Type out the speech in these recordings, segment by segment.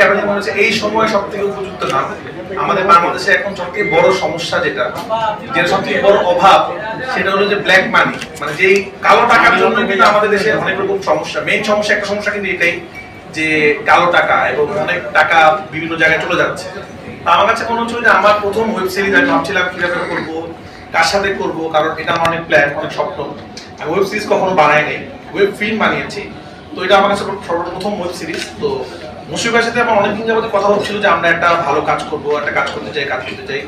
কেন মনে হচ্ছে এই সময় সব থেকে উপযুক্ত নাম আমাদের বাংলাদেশে এখন সবথেকে বড় সমস্যা যেটা যেটা সবথেকে বড় অভাব সেটা হলো যে ব্ল্যাক মানি মানে যেই কালো টাকার জন্য কিন্তু আমাদের দেশে অনেক রকম সমস্যা। মেইন সমস্যা একটা সমস্যা কিন্তু এটাই যে কালো টাকা এবং অনেক টাকা বিভিন্ন জায়গায় চলে যাচ্ছে। আমার কাছে মনে হচ্ছিল যে আমার প্রথম ওয়েব সিরিজ আমি ভাবছিলাম কীভাবে করব কার সাথে করব কারণ এটা আমার অনেক প্ল্যান অনেক স্বপ্ন। আমি ওয়েব সিরিজ কখনো বানাই নাই ওয়েব ফিল্ম বানিয়েছি। তো এটা আমার কাছে সর্বপ্রথম ওয়েব সিরিজ তো মুশিফ ভাইয়ের সাথে আমার অনেকদিন কথা হচ্ছিল যে আমরা একটা ভালো কাজ করব, একটা কাজ করতে চাই, কাজ করতে চাই।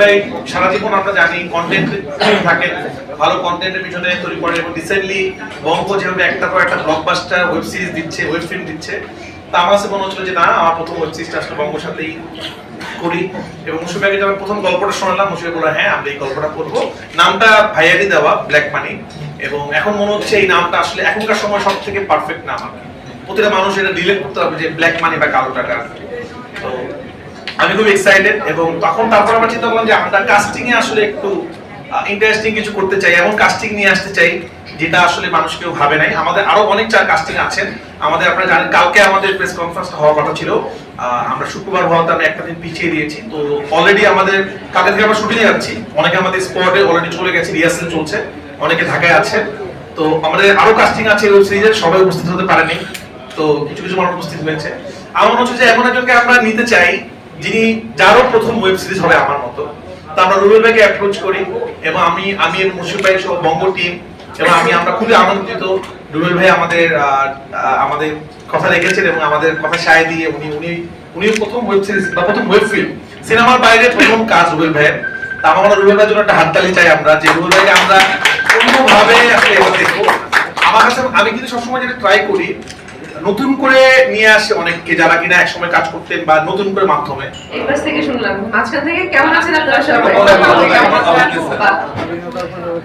ভাই, সারা জীবন আমরা জানি কন্টেন্ট থাকে, ভালো কন্টেন্টের পিছনে তৈরি করে এবং রিসেন্টলি বঙ্গ যেভাবে একটা পর একটা ব্লকবাস্টার ওয়েব সিরিজ দিচ্ছে ওয়েব ফিল্ম দিচ্ছে, তা আমার কাছে মনে হচ্ছিল যে না, আমার প্রথম ওয়েব সিরিজটা আসলে সাথেই করি। এবং মুশিফ ভাইকে যখন প্রথম গল্পটা শোনালাম ভাই বলল হ্যাঁ আমরা এই গল্পটা করব। নামটা ভাইয়ারই দেওয়া ব্ল্যাক মানি এবং এখন মনে হচ্ছে এই নামটা আসলে এখনকার সময় সব থেকে পারফেক্ট নাম আর কি। প্রতিটা মানুষ এটা রিলেট করতে হবে যে ব্ল্যাক মানি বা কালো টাকা তো আমি খুব এক্সাইটেড এবং তখন তারপর আমরা চিন্তা করলাম যে আমরা কাস্টিং এ আসলে একটু ইন্টারেস্টিং কিছু করতে চাই, এমন কাস্টিং নিয়ে আসতে চাই যেটা আসলে মানুষ কেউ ভাবে নাই। আমাদের আরও অনেক চার কাস্টিং আছেন। আমাদের আপনারা জানেন, কালকে আমাদের প্রেস কনফারেন্স হওয়ার কথা ছিল। আমরা শুক্রবার হওয়াতে আমরা একটা দিন পিছিয়ে দিয়েছি। তো অলরেডি আমাদের, কালকে থেকে আমরা শুটিং এ যাচ্ছি। অনেকে আমাদের স্পটে অলরেডি চলে গেছে রিহার্সেল চলছে, অনেকে ঢাকায় আছে। তো আমাদের আরও কাস্টিং আছে ওয়েব সিরিজের সবাই উপস্থিত হতে পারেনি। তো কিছু কিছু মানুষ উপস্থিত হয়েছে। আমার মনে হচ্ছে যে এমন একজনকে আমরা নিতে চাই, যিনি যারও প্রথম ওয়েব সিরিজ হবে আমার মতো। তো আমরা রুবেল ভাইকে অ্যাপ্রোচ করি এবং আমি আমি মুশিফ ভাই সহ বঙ্গ টিম এবং আমি, আমরা খুবই আনন্দিত। রুবেল ভাই আমাদের আমাদের কথা রেখেছেন এবং আমাদের কথা সায় দিয়ে উনি উনি উনি প্রথম ওয়েব সিরিজ বা প্রথম ওয়েব ফিল্ম সিনেমার বাইরে প্রথম কাজ রুবেল ভাইয়ের তা রুবেল ভাইয়ের জন্য একটা হাততালি চাই আমরা, যে রুবেল ভাইকে আমরা অন্যভাবে আসলে দেখব। আমার কাছে, আমি কিন্তু সবসময় যেটা ট্রাই করি নতুন করে নিয়ে আসে অনেককে যারা কিনা একসময় কাজ করতেন বা নতুন করে মাধ্যমে। থেকে শুনলাম। মাঝখান থেকে কেমন আছেন আপনারা সবাই।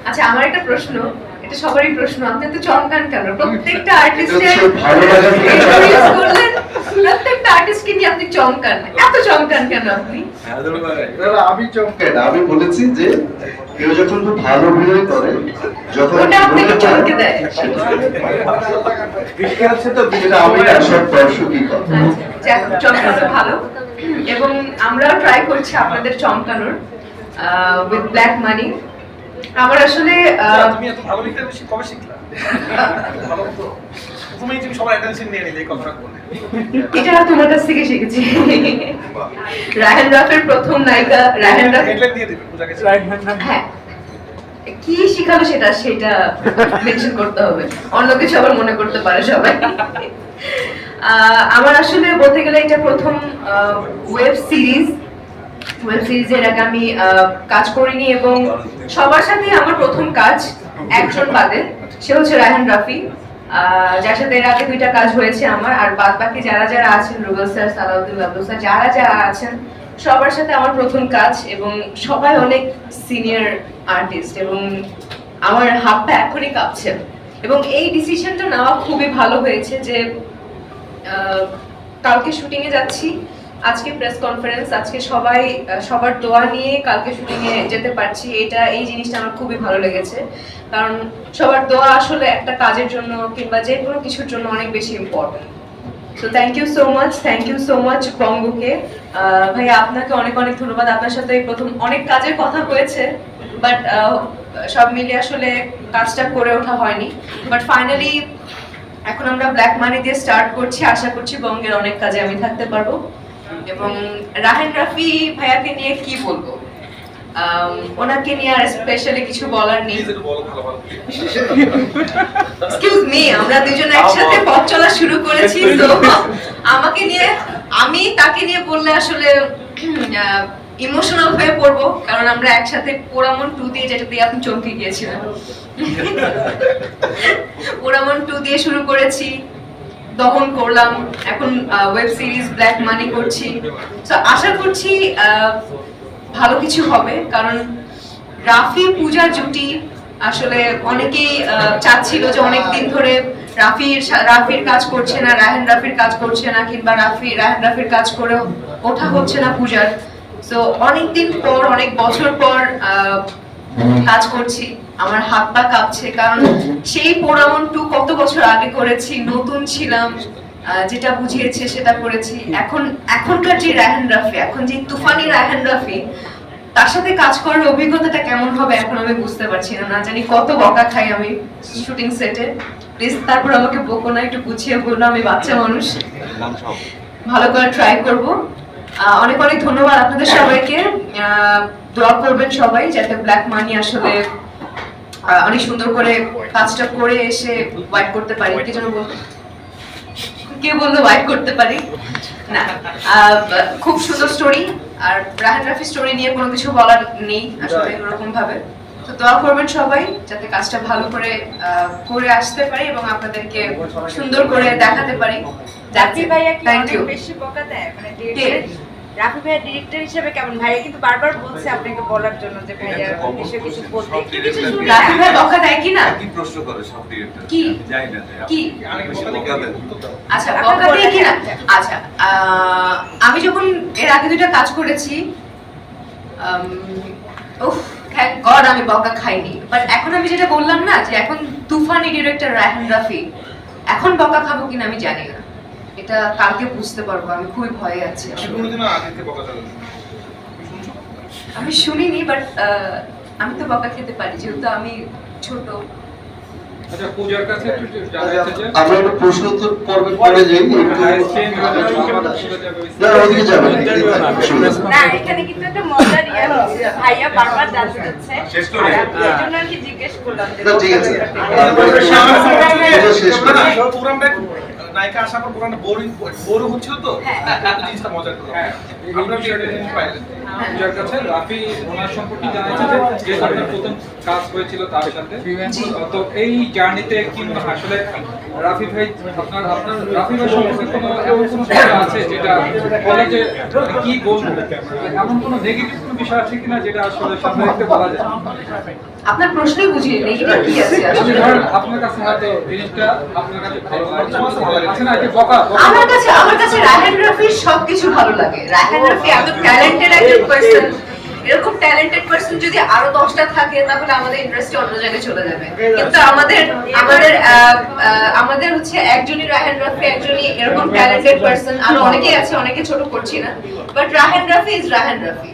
আচ্ছা আমার একটা প্রশ্ন। এটা সবারই প্রশ্ন। আপনি তো চমকান কেন? প্রত্যেকটা আর্টিস্টের করলেন প্রত্যেকটা আর্টিস্টকে নিয়ে আপনি চমকান এত চমকান কেন আপনি? না, না, আমি চমকাই না আমি বলেছি যে কেউ যখন খুব ভালো অভিনয় করে যখন ওটা আপনাকে চমকে দেয়। সেটা আমি না সব দর্শকই করে আচ্ছা, যাক, চমকানো ভালো। এবং আমরাও ট্রাই করছি আপনাদের চমকানোর উইথ ব্ল্যাক মানি আমার আসলে তুমি এত ভালো লিখতে বেশি কবে শিখলা? ভালো তো। প্রথমেই তুমি সবার অ্যাটেনশন নিয়ে নিলে কথাটা বলে। এটা তোমার কাছ থেকে শিখেছি। রাফের প্রথম নায়িকা রাফ হেডলাইন দিয়ে দিবে পূজা হ্যাঁ। কি শিখালো সেটা সেটা মেনশন করতে হবে। অন্য কিছু আবার মনে করতে পারে সবাই। আহ, আমার আসলে বলতে গেলে এটা প্রথম ওয়েব সিরিজ ওয়েব সিরিজের আগে আমি কাজ করিনি এবং সবার সাথে আমার প্রথম কাজ একজন বাদে। সে হচ্ছে রায়হান রাফি। যার সাথে এর আগে দুইটা কাজ হয়েছে আমার। আর বাদ বাকি যারা যারা আছেন, রুবেল স্যার, সালাউদ্দিন স্যার, যারা যারা আছেন, সবার সাথে আমার প্রথম কাজ এবং সবাই অনেক সিনিয়র আর্টিস্ট এবং আমার হাত এখনই কাঁপছে। এবং এই ডিসিশনটা নেওয়া খুবই ভালো হয়েছে যে কালকে শুটিং এ যাচ্ছি। আজকে প্রেস কনফারেন্স আজকে সবাই সবার দোয়া নিয়ে কালকে শুটিং এ যেতে পারছি। এটা, এই জিনিসটা আমার খুবই ভালো লেগেছে। কারণ সবার দোয়া আসলে একটা কাজের জন্য কিংবা যে কোনো কিছুর জন্য অনেক বেশি important so thank you so much thank you so much বঙ্গকে। ভাইয়া, আপনাকে অনেক অনেক ধন্যবাদ। আপনার সাথে প্রথম অনেক কাজের কথা হয়েছে বাট সব মিলে আসলে কাজটা করে ওঠা হয়নি। বাট ফাইনালি এখন আমরা ব্ল্যাক মানি দিয়ে স্টার্ট করছি। আশা করছি বঙ্গের অনেক কাজে আমি থাকতে পারব। এবং রাহেন রাফি ভাইয়াকে নিয়ে কি বলব? ওনাকে নিয়ে আর স্পেশালি কিছু বলার নেই। এক্সকিউজ মি আমরা দুজন একসাথে পথ চলা শুরু করেছি তো আমাকে নিয়ে আমি তাকে নিয়ে বললে আসলে ইমোশনাল হয়ে পড়ব কারণ আমরা একসাথে পোড়ামন টু দিয়ে যেটা দিয়ে আপনি চমকে গিয়েছিলেন পোড়ামন টু দিয়ে শুরু করেছি। দহন করলাম, এখন ওয়েব সিরিজ ব্ল্যাক মানি করছি। তো আশা করছি ভালো কিছু হবে, কারণ রাফি পূজা জুটি আসলে অনেকেই চাচ্ছিল যে অনেক দিন ধরে রাফির রাফির কাজ করছে না, রাহেন রাফির কাজ করছে না, কিংবা রাফি, রাহেন রাফির কাজ করে ওঠা হচ্ছে না পূজার। তো অনেকদিন পর, অনেক বছর পর কাজ করছি। আমার হাত পা কাঁপছে, কারণ সেই পোড়ামন টু কত বছর আগে করেছি, নতুন ছিলাম যেটা বুঝিয়েছে সেটা করেছি। এখন, এখনকার যে রায়হান রাফি, এখন যে তুফানি রায়হান রাফি, তার সাথে কাজ করার অভিজ্ঞতাটা কেমন হবে এখন আমি বুঝতে পারছি না। না জানি কত বকা খাই আমি শুটিং সেটে। প্লিজ, তারপর আমাকে বকো না, একটু গুছিয়ে বলো আমি বাচ্চা মানুষ। ভালো করে ট্রাই করব। অনেক অনেক ধন্যবাদ আপনাদের সবাইকে। দোয়া করবেন সবাই যাতে ব্ল্যাক মানি আসলে অনেক সুন্দর করে কাজটা করে এসে ওয়াইট করতে পারি। কি যেন বলতো কে বলল ওয়াইট করতে পারি? না খুব সুন্দর স্টোরি আর রাহান রাফি স্টোরি নিয়ে কোনো কিছু বলার নেই আসলে এরকম ভাবে তো দোয়া করবেন সবাই যাতে কাজটা ভালো করে আহ, করে আসতে পারি এবং আপনাদেরকে সুন্দর করে দেখাতে পারি। রাফি ভাইয়া কি অনেক বেশি বকা দেয়? মানে রাফি ভাইয়া ডিরেক্টর হিসেবে কেমন? ভাইয়া কিন্তু বারবার বলছে আপনাকে বলার জন্য যে ভাইয়া এসে কিছু বলতে। রাফি ভাই বকা দেয় কি না? কি প্রশ্ন করে সব ডিরেক্টর কি? জানি না কি? আচ্ছা বকা দিয়ে কি না? আচ্ছা আমি যখন এর আগে দুটো কাজ করেছি উফ থ্যাংক গড আমি বকা খাইনি। বাট এখন আমি যেটা বললাম না যে এখন তুফানি ডিরেক্টর রায়হান রাফি এখন বকা খাব কিনা আমি জানি না। এটা কালকে বুঝতে পারব আমি খুবই ভয়ে আছি আমি শুনিনি বাট আমি তো বকা খেতে পারি যেহেতু আমি ছোট আচ্ছা আমরা একটু প্রশ্ন উত্তর পর্বে পরে যাই হয়ে না ওদিকে না এখানে কিন্তু একটা মজার ইয়ে ভাইয়া বারবার জানতে চাচ্ছে শেষ করে। আর কি জিজ্ঞেস করলাম ঠিক আছে। শেষ করে। প্রোগ্রামটা নায়িকা আসার পর প্রোগ্রামটা বোরিং বোরিং হচ্ছিল তো? হ্যাঁ। এই জিনিসটা মজা করলাম হ্যাঁ। আমরা পূজার কাছে রাফি ওনার সম্পর্কে জানা যাচ্ছে যে আপনার প্রথম কাজ হয়েছিল তার সাথে। তো এই জার্নিতে কি আসলে রাফি ভাই আপনার আপনার রাফি ভাই সম্পর্কে কোনো এমন কোনো বিষয় আছে যেটা বলে যে মানে কি বলব? এমন কোনো নেগেটিভ কোনো বিষয় আছে কিনা যেটা আসলে সামনে বলা যায়? আপনার প্রশ্নই বুঝিয়ে নেগেটিভ কি আছে আপনার কাছে হয়তো জিনিসটা আপনার কাছে ভালো লাগছে আছে না যে বকা আমার কাছে আমার কাছে রায়হান রফির সবকিছু ভালো লাগে। রায়হান রফি এত ট্যালেন্টেড একজন পার্সন এরকম ট্যালেন্টেড পার্সন যদি আরও দশটা থাকে তাহলে আমাদের ইন্ডাস্ট্রি অন্য জায়গায় চলে যাবে। কিন্তু আমাদের আমাদের আহ, আহ, আমাদের হচ্ছে একজনই রায়হান রফি একজনই এরকম ট্যালেন্টেড পার্সন আরও অনেকেই আছে অনেকে ছোট করছি না। But Raihan Rafi is Raihan Rafi.